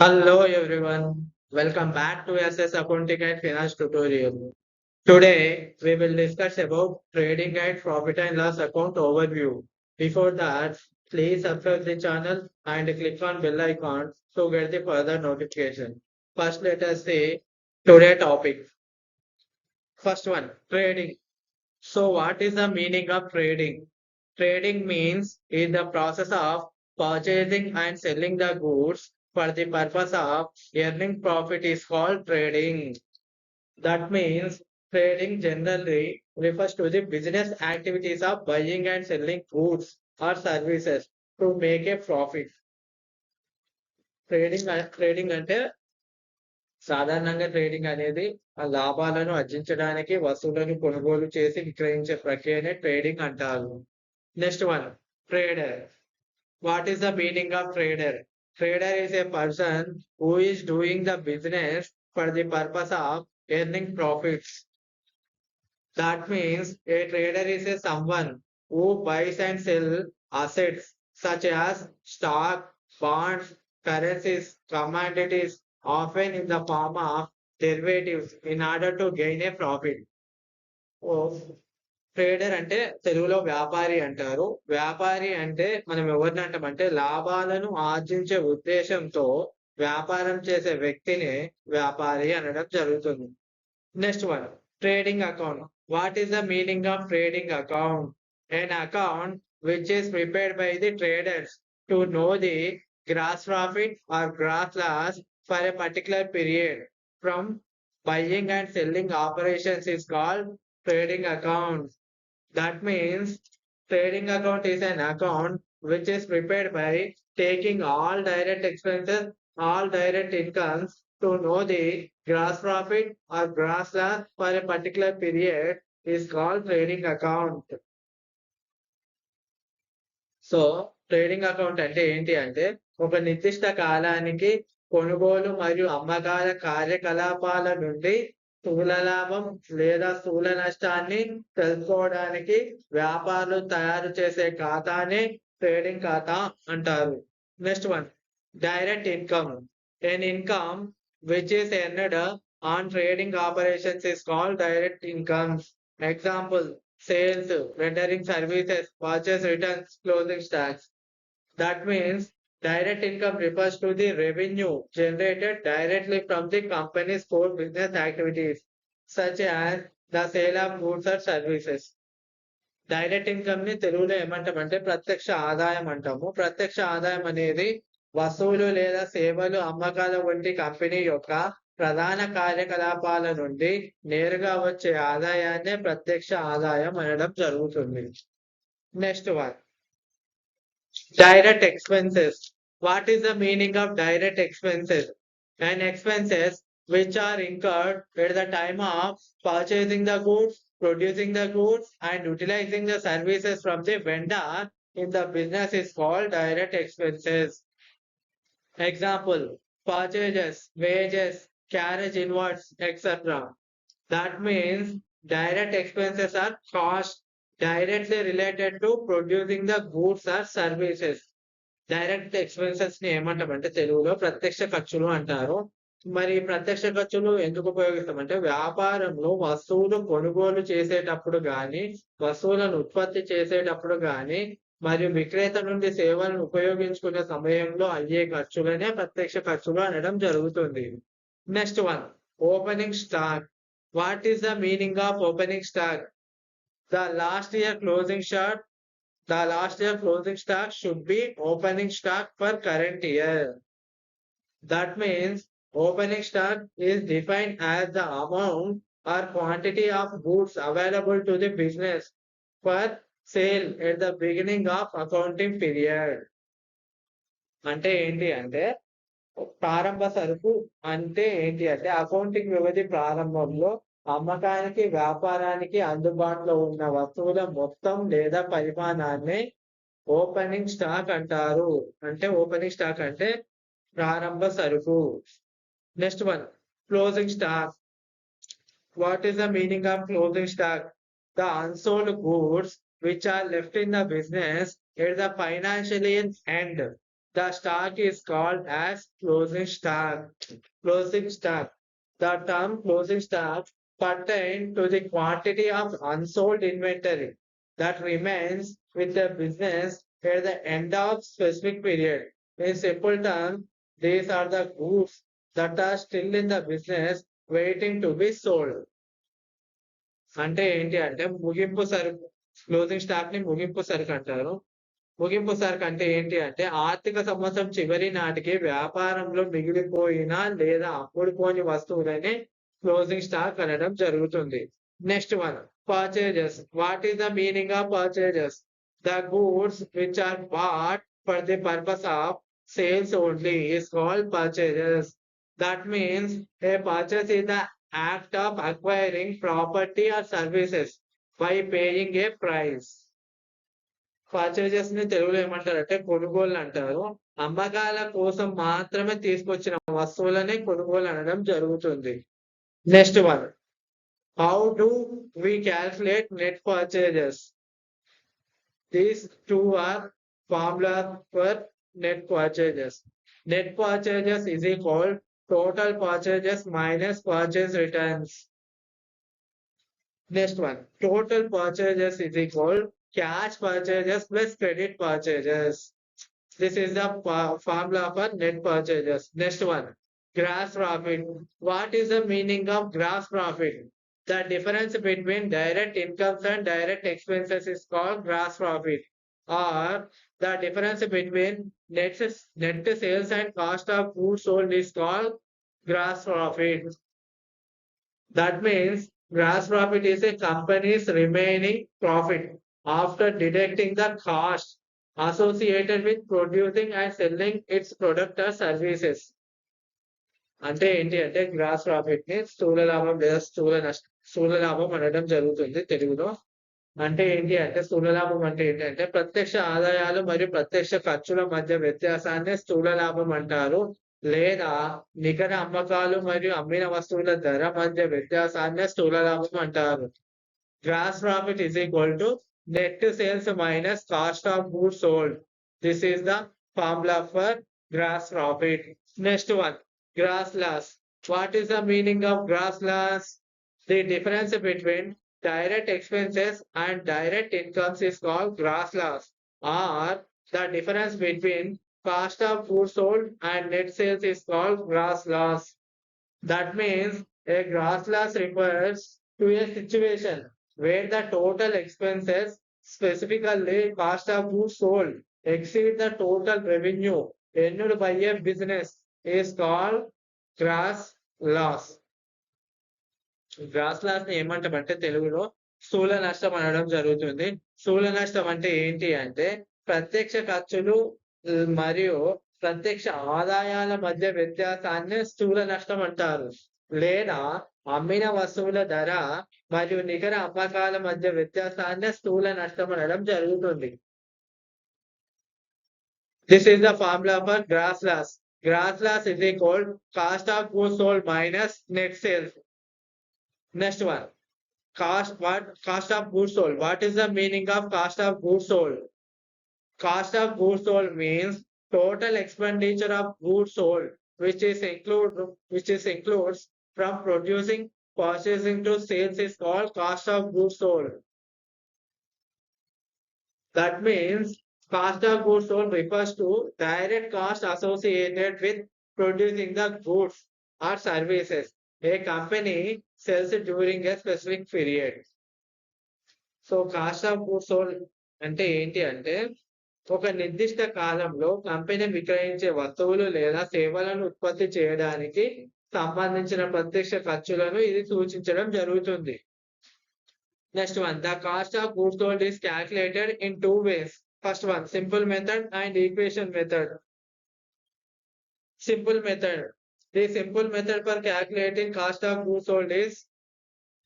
Hello everyone, welcome back to SS Accounting and Finance tutorial. Today we will discuss about trading and profit and loss account overview. Before that, please subscribe the channel and click on bell icon to get the further notification. First, let us see today topic. First one, trading. So what is the meaning of trading? Trading means is the process of purchasing and selling the goods for the purpose of earning profit is called trading. That means trading generally refers to the business activities of buying and selling goods or services to make a profit. Trading trading అంటే సాధారణంగా trading అనేది ఆ లాభాలను ఆర్జించడానికి వస్తువులను కొనుగోలు చేసి విక్రయించే ప్రక్రియనే ట్రేడింగ్ అంటారు next one trader what is the meaning of trader Trader is a person who is doing the business for the purpose of earning profits. That means a trader is a someone who buys and sells assets such as stock, bonds, currencies, commodities, often in the form of derivatives in order to gain a profit. Trader అంటే తెలుగులో వ్యాపారి అంటారు. వ్యాపారి అంటే మనం ఎవరిని అంటామంటే లాభాలను ఆర్జించే ఉద్దేశంతో వ్యాపారం చేసే వ్యక్తిని వ్యాపారి అనడం జరుగుతుంది. Next one trading account. What is the meaning of trading account? An account which is prepared by the traders to know the gross profit or gross loss for a particular period from buying and selling operations is called trading account That means trading account is an account which is prepared by taking all direct expenses, all direct incomes to know the gross profit or gross loss for a particular period is called trading account. So trading account అంటే ఏంటి అంటే ఒక నిర్దిష్ట కాలానికి కొనుగోలు మరియు అమ్మకాల కార్యకలాపాల నుండి స్థూల లాభం లేదా స్థూల నష్టాన్ని తెలుసుకోవడానికి వ్యాపారులు తయారు చేసే ఖాతాని ట్రేడింగ్ ఖాతా అంటారు. Next one direct income. An income which is earned on trading operations is called direct incomes example sales rendering services purchase returns closing stocks that means direct income refers to the revenue generated directly from the companies for business activities such the sale of goods and services direct ఇన్కమ్ని తెలుగులో ఏమంటాం అంటే ప్రత్యక్ష ఆదాయం అంటాము. ప్రత్యక్ష ఆదాయం అనేది వస్తువులు లేదా సేవలు అమ్మకాల వంటి కంపెనీ యొక్క ప్రధాన కార్యకలాపాల నుండి నేరుగా వచ్చే ఆదాయాన్ని ప్రత్యక్ష ఆదాయం అనడం జరుగుతుంది. Next one direct expenses. What is the meaning of direct expenses? And expenses which are incurred at the time of purchasing the goods, producing the goods, and utilizing the services from the vendor in the business is called direct expenses. Example, purchases, wages, carriage inwards, etc. That means direct expenses are costs directly related to producing the goods or services direct ఎక్స్పెన్సెస్ని ఏమంటామంటే తెలుగులో ప్రత్యక్ష ఖర్చులు అంటారు. మరి ప్రత్యక్ష ఖర్చులు ఎందుకు ఉపయోగిస్తామంటే వ్యాపారంలో వస్తువులు కొనుగోలు చేసేటప్పుడు గాని వస్తువులను ఉత్పత్తి చేసేటప్పుడు గాని మరియు విక్రేత నుండి సేవలను ఉపయోగించుకునే సమయంలో అయ్యే ఖర్చులనే ప్రత్యక్ష ఖర్చులు అనడం జరుగుతుంది. Next one opening stock what is the meaning of opening stock the last year closing stock, the last year closing stock should be opening stock for current year. That means opening stock is defined as the amount or quantity of goods available to the business for sale at the beginning of accounting period. అంటే ఏంటి అంటే ప్రారంభ సరుకు అంటే ఏంటి అంటే accounting వ్యవధి ప్రారంభంలో అమ్మకానికి వ్యాపారానికి అందుబాటులో ఉన్న వస్తువుల మొత్తం లేదా పరిమాణాన్ని ఓపెనింగ్ స్టాక్ అంటారు. అంటే ఓపెనింగ్ స్టాక్ అంటే ప్రారంభ సరుకు. Next one closing stock. What is the meaning of closing stock the unsold goods which are left in the business at the financial end the stock is called as closing stock. Closing stock. The term closing stock pertain to the quantity of unsold inventory that remains with the business at the end of specific period. In simple terms, these are the goods that are still in the business waiting to be sold. అంటే ఏంటి అంటే ముగింపు సరుకు closing స్టాక్ని ముగింపు సరుకు అంటారు ముగింపు సరుకు అంటే ఏంటి అంటే ఆర్థిక సంవత్సరం చివరి నాటికి వ్యాపారంలో మిగిలిపోయిన లేదా అమ్ముడుపోని వస్తువులని క్లోజింగ్ స్టాక్ అనడం జరుగుతుంది. Next one purchases what is the meaning of purchases the goods which are bought for the purpose of sales only is call purchases that means a purchase is the act of acquiring property or services by paying a price పర్చేజెస్ని తెలుగులో ఏమంటారు? అంటే కొనుగోలు అంటారు. అమ్మకాల కోసం మాత్రమే తీసుకొచ్చిన వస్తువులని కొనుగోలు అనడం జరుగుతుంది. Next one. How do we calculate net purchases? These two are formula for net purchases. Net purchases is equal total purchases minus purchase returns. Next one. Total purchases is equal cash purchases plus credit purchases. This is the formula for net purchases. Next one gross profit. What is the meaning of gross profit? The difference between direct incomes and direct expenses is called gross profit. Or the difference between net, net sales and cost of goods sold is called gross profit. That means gross profit is a company's remaining profit after deducting the cost associated with producing and selling its product or services. అంటే ఏంటి అంటే gross ప్రాఫిట్ని స్థూల లాభం లేదా స్థూల నష్టం స్థూల లాభం అనడం జరుగుతుంది తెలుగులో. అంటే ఏంటి అంటే స్థూల లాభం అంటే ఏంటంటే ప్రత్యక్ష ఆదాయాలు మరియు ప్రత్యక్ష ఖర్చుల మధ్య వ్యత్యాసాన్ని స్థూల లాభం అంటారు. లేదా నికర అమ్మకాలు మరియు అమ్మిన వస్తువుల ధర మధ్య వ్యత్యాసాన్ని స్థూల లాభం అంటారు. Gross profit is equal to net sales minus cost of goods sold. This is the formula for gross profit. Next one. Grassless. What is the meaning of grassless? The difference between direct expenses and direct incomes is called grassless or the difference between cost of goods sold and net sales is called gross loss. That means a gross loss refers to a situation where the total expenses, specifically cost of goods sold, exceed the total revenue earned by a business is called gross loss. Gross లాస్ని ఏమంటామంటే తెలుగులో స్థూల నష్టం అనడం జరుగుతుంది. స్థూల నష్టం అంటే ఏంటి అంటే ప్రత్యక్ష ఖర్చులు మరియు ప్రత్యక్ష ఆదాయాల మధ్య వ్యత్యాసాన్ని స్థూల నష్టం అంటారు. లేదా అమ్మిన వస్తువుల ధర మరియు నికర అమ్మకాల మధ్య వ్యత్యాసాన్ని స్థూల నష్టం అనడం జరుగుతుంది. This is the formula for gross loss Gross loss is equal cost of goods sold minus net sales. Next one. Cost what? Cost of goods sold. What is the meaning of cost of goods sold? Cost of goods sold means total expenditure of goods sold, which is include which is includes from producing, purchasing to sales is called cost of goods sold. That means cost of goods sold refers to direct cost associated with producing the goods or services a company sells during a specific period. So cost of goods sold అంటే ఏంటి అంటే ఒక నిర్దిష్ట కాలంలో company విక్రయించే వస్తువులు లేదా సేవలను ఉత్పత్తి చేయడానికి సంబంధించిన ప్రత్యక్ష ఖర్చులను ఇది సూచించడం జరుగుతుంది next one the cost of goods sold is calculated in two ways First one, simple method and equation method. Simple method. The simple method for calculating cost of goods sold is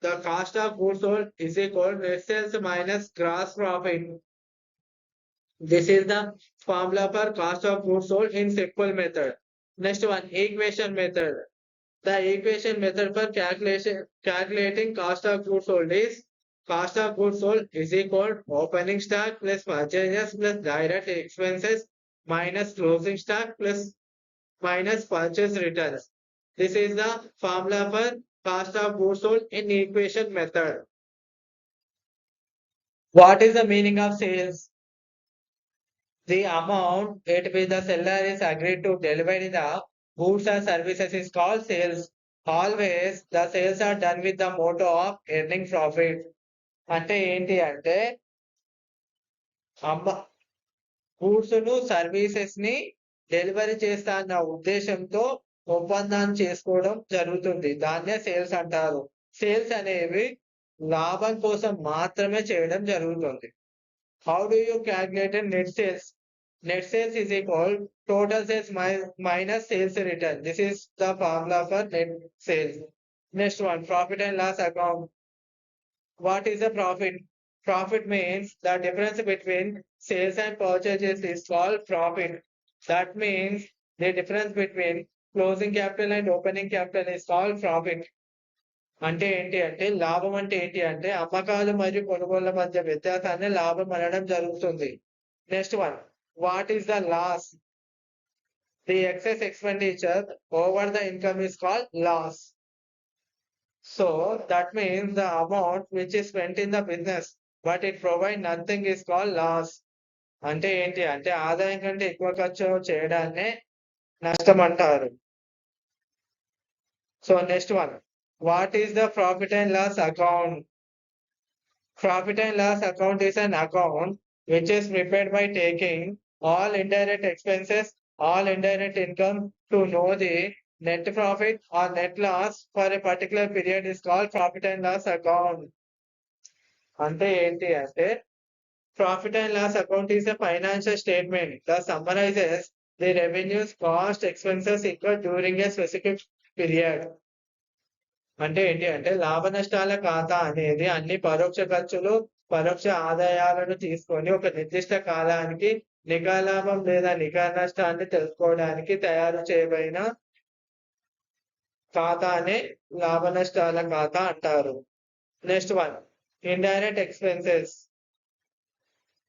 the cost of goods sold is equal net sales minus gross profit. This is the formula for cost of goods sold in simple method. Next one, equation method. The equation method for calculation calculating cost of goods sold is cost of goods sold is equal opening stock plus purchases plus direct expenses minus closing stock plus minus purchase returns. This is the formula for cost of goods sold in equation method. What is the meaning of sales? The amount at which the seller is agreed to deliver the goods or services is called sales. Always the sales are done with the motto of earning profit. అంటే ఏంటి అంటే అమ్మ గూడ్స్ను సర్వీసెస్ని delivery చేస్తా అన్న ఉద్దేశంతో ఒప్పందాన్ని చేసుకోవడం జరుగుతుంది. దాన్నే సేల్స్ అంటారు. సేల్స్ అనేవి లాభం కోసం మాత్రమే చేయడం జరుగుతుంది. How do you calculated net sales net sales is equal total sales minus sales return this is the formula for net sales next one profit and loss account what is the profit profit means the difference between sales and purchases is call profit that means the difference between closing capital and opening capital is call profit అంటే ఏంటి అంటే లాభం అంటే ఏంటి అంటే అమ్మకాలు మరియు కొనుగోళ్ళ మధ్య వ్యత్యాసాన్ని లాభం అనడం జరుగుతుంది. Next one what is the loss the excess expenditure over the income is call loss So that means the amount which is spent in the business, but it provide nothing is call loss అంటే ఏంటి అంటే ఆదాయం కంటే ఎక్కువ ఖర్చు చేయడాన్నే నష్టం అంటారు so next one what is the profit and loss account profit and loss account is an account which is prepared by taking all indirect expenses all indirect income to know the net profit or net loss for a particular period is called profit and loss account. అంటే ఏంటి అంటే profit and loss account is a financial statement the summarises the revenues cost expenses ఇక్కడ during a specific period అంటే ఏంటి అంటే లాభ నష్టాల ఖాతా అనేది అన్ని పరోక్ష ఖర్చులు పరోక్ష ఆదాయాలను తీసుకొని ఒక నిర్దిష్ట కాలానికి నిఘా లాభం లేదా నిఘా నష్టాన్ని తెలుసుకోవడానికి తయారు చేయబడిన ఖాతానే లాభ నష్టాల ఖాతా అంటారు next one indirect expenses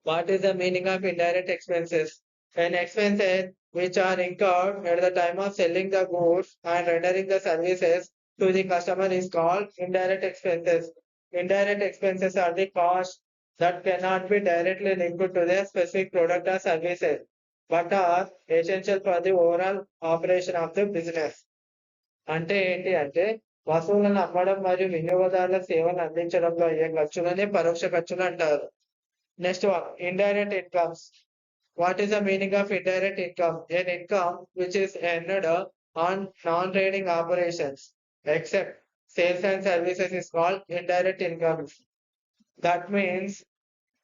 what is the meaning of indirect expenses and expenses which are incurred at the time of selling the goods and rendering the services to the customer is called indirect expenses. Indirect expenses are the costs that cannot be directly linked to the specific product or services, but are essential for the overall operation of the business. అంటే ఏంటి అంటే వస్తువులను అమ్మడం మరియు వినియోగదారుల సేవలు అందించడంలో అయ్యే ఖర్చులనే పరోక్ష ఖర్చులు అంటారు. Next one indirect incomes what is the meaning of indirect income an income which is earned on non trading operations except sales and services is called indirect incomes that means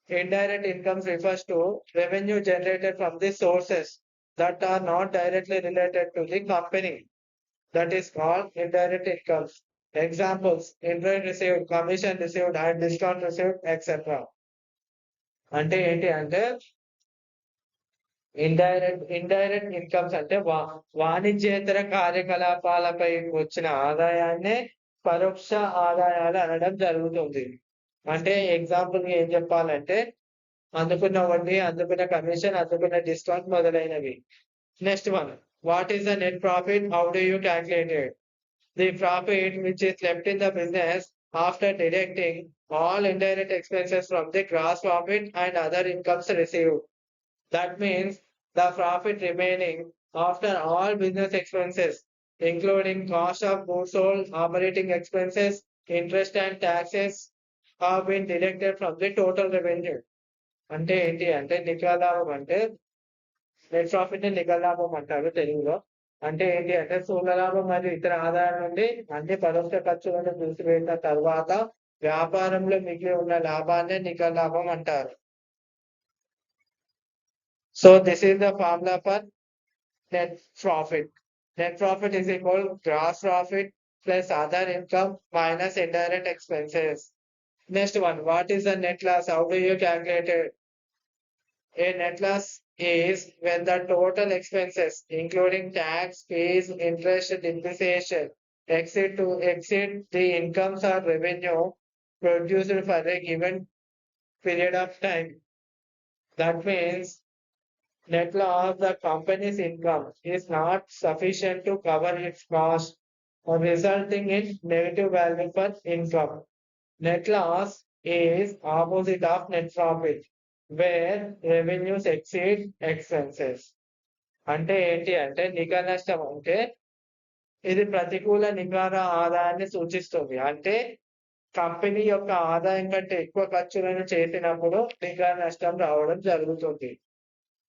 indirect incomes refers to revenue generated from the sources that are not directly related to the company. That is called indirect incomes. Examples, interest received, commission received, and discount received, etc. అంటే ఏంటి అంటే indirect indirect incomes అంటే వా వాణిజ్యేతర కార్యకలాపాలపై వచ్చిన ఆదాయాన్నే పరోక్ష ఆదాయాలు అనడం జరుగుతుంది అంటే ఎగ్జాంపుల్ ఏం చెప్పాలంటే అందుకున్న వడ్డీ అందుకున్న కమిషన్ అందుకున్న డిస్కౌంట్ మొదలైనవి next one What is the net profit how do you calculated the profit which is left in the business after deducting all indirect expenses from the gross profit and other incomes receive that means the profit remaining after all business expenses including cost of goods sold, operating expenses, interest and taxes have been deducted from the total revenue. అంటే ఏంటి అంటే నికర లాభం అంటే net profit నిఘల లాభం అంటారు తెలుగులో. అంటే ఏంటి అంటే స్థూల లాభం మరియు ఇతర ఆదాయం నుండి అన్ని పరోక్ష ఖర్చులను చూసిపోయిన తర్వాత వ్యాపారంలో మిగిలి ఉన్న లాభాన్ని నిఘల లాభం అంటారు. So this is the formula for net profit net profit is equal gross profit plus other income minus indirect expenses next one what is the net loss how do you calculated a net loss is when the total expenses, including tax, fees, interest, depreciation, exceed to exceed the incomes or revenue produced for a given period of time. That means net loss, of the company's income is not sufficient to cover its cost, resulting in negative value for income. Net loss is opposite of net profit, where revenues exceed expenses అంటే ఏంటి అంటే నికర నష్టం అంటే ఇది ప్రతికూల నికర ఆదాయాన్ని సూచిస్తుంది. అంటే కంపెనీ యొక్క ఆదాయం కంటే ఎక్కువ ఖర్చులను చేసినప్పుడు నికర నష్టం రావడం జరుగుతుంది.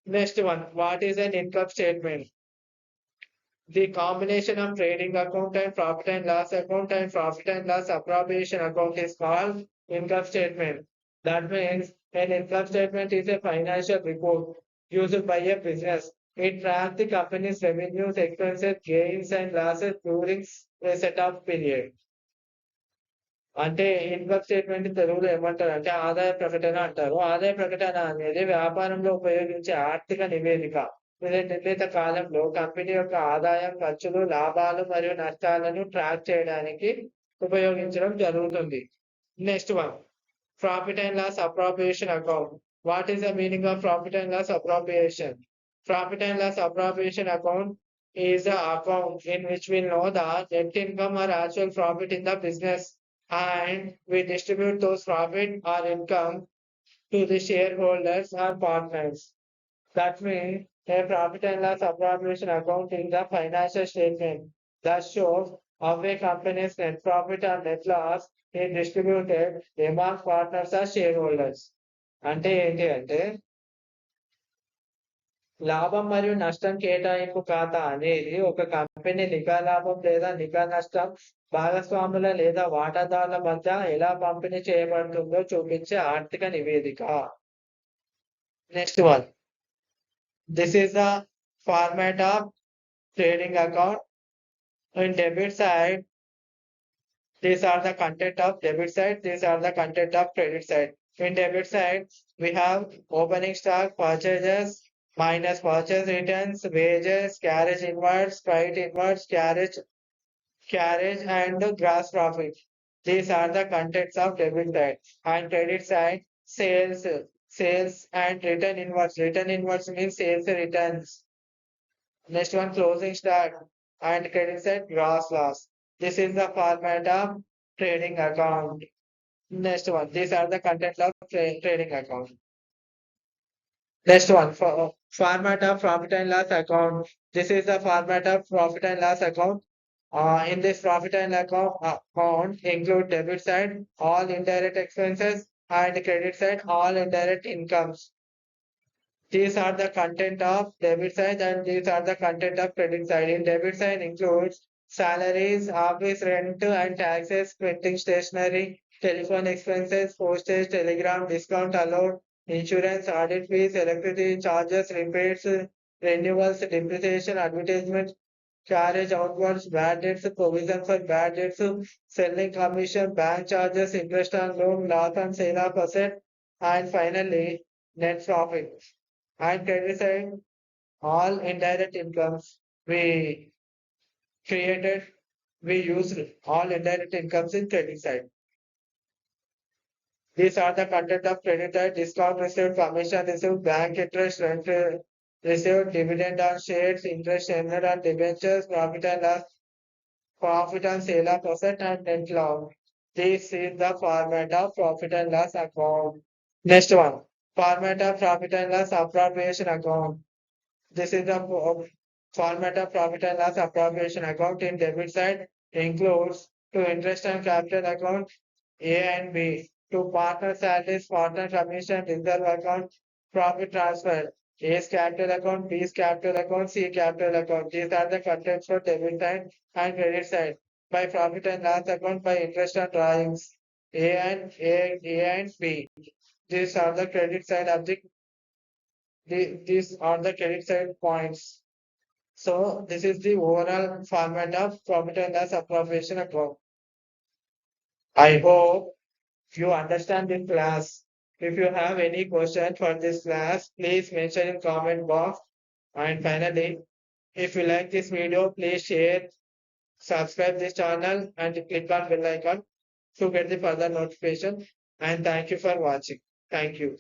Next one what is an income statement the combination of trading account and profit and loss account and profit and loss appropriation account is called income statement that means an income statement is a financial report used by a business. It tracks the company's revenues, expenses, gains and losses during a set period. అంటే income statement తెలుగులో ఏమంటారు? అంటే ఆదాయ ప్రకటన అంటారు. ఆదాయ ప్రకటన అనేది వ్యాపారంలో ఉపయోగించే ఆర్థిక నివేదిక. నిర్ణీత కాలంలో కంపెనీ యొక్క ఆదాయం ఖర్చులు లాభాలు మరియు నష్టాలను ట్రాక్ చేయడానికి ఉపయోగించడం జరుగుతుంది. Next one Profit and loss appropriation account. What is the meaning of profit and loss appropriation? Profit and loss appropriation account is the account in which we know the net income or actual profit in the business and we distribute those profit or income to the shareholders or partners. That means a profit and loss appropriation account in the financial statement that shows how a company's net profit or net loss is distributed among partners or shareholders. అంటే ఏంటి అంటే లాభం మరియు నష్టం కేటాయింపు ఖాతా అనేది ఒక కంపెనీ నిఘా లాభం లేదా నిఘా నష్టం భాగస్వాముల లేదా వాటాదారుల మధ్య ఎలా పంపిణీ చేయబడుతుందో చూపించే ఆర్థిక నివేదిక. Next one this is the format of trading account in debit side, these are the content of debit side, these are the content of credit side. In debit side, we have opening stock, purchases, minus purchase returns, wages, carriage inwards, freight inwards, carriage, carriage and gross profit. These are the contents of debit side. And credit side, sales, sales and return inwards. Return inwards means sales returns. Next one, closing stock and credit side gross loss. This is the format of trading account. Next one, these are the contents of tra- trading account. Next one, for format of profit and loss account. This is the format of profit and loss account. Uh, in this profit and account, account include debit side, all indirect expenses and credit side, all indirect incomes. These are the content of debit side and these are the content of credit side. In debit side includes salaries, office rent and taxes, printing stationery, telephone expenses, postage, telegram, discount allowed, insurance, audit fees, electricity charges, repairs, renewals, depreciation, advertisement, carriage outwards, bad debts, provision for bad debts, selling commission, bank charges, interest on loan, loss on sale of asset, and finally, net profit. And side, all indirect incomes we created, we used all indirect incomes in credit side. These are the content of credit side, discount received, commission received, bank interest, rent received, dividend on shares, interest earned on debentures, profit and loss, profit on sale of asset and net loss. This is the format of profit and loss account. Next one, format of profit and loss appropriation account. This is the uh, format of profit and loss appropriation account in debit side includes to interest and capital account A and B, to partner salaries, partner commission, reserve account, profit transfer. A's capital account, B's capital account, C capital account. These are the contents for debit side and credit side. By profit and loss account by interest and drawings. A and A, A and B. These are the credit side the- these are the credit side points. So this is the overall format of profit and loss appropriation account. I hope you understand this class. If you have any question for this class, please mention in comment box. And finally, if you like this video, please share, subscribe this channel and click on bell icon to get the further notification. And thank you for watching. Thank you.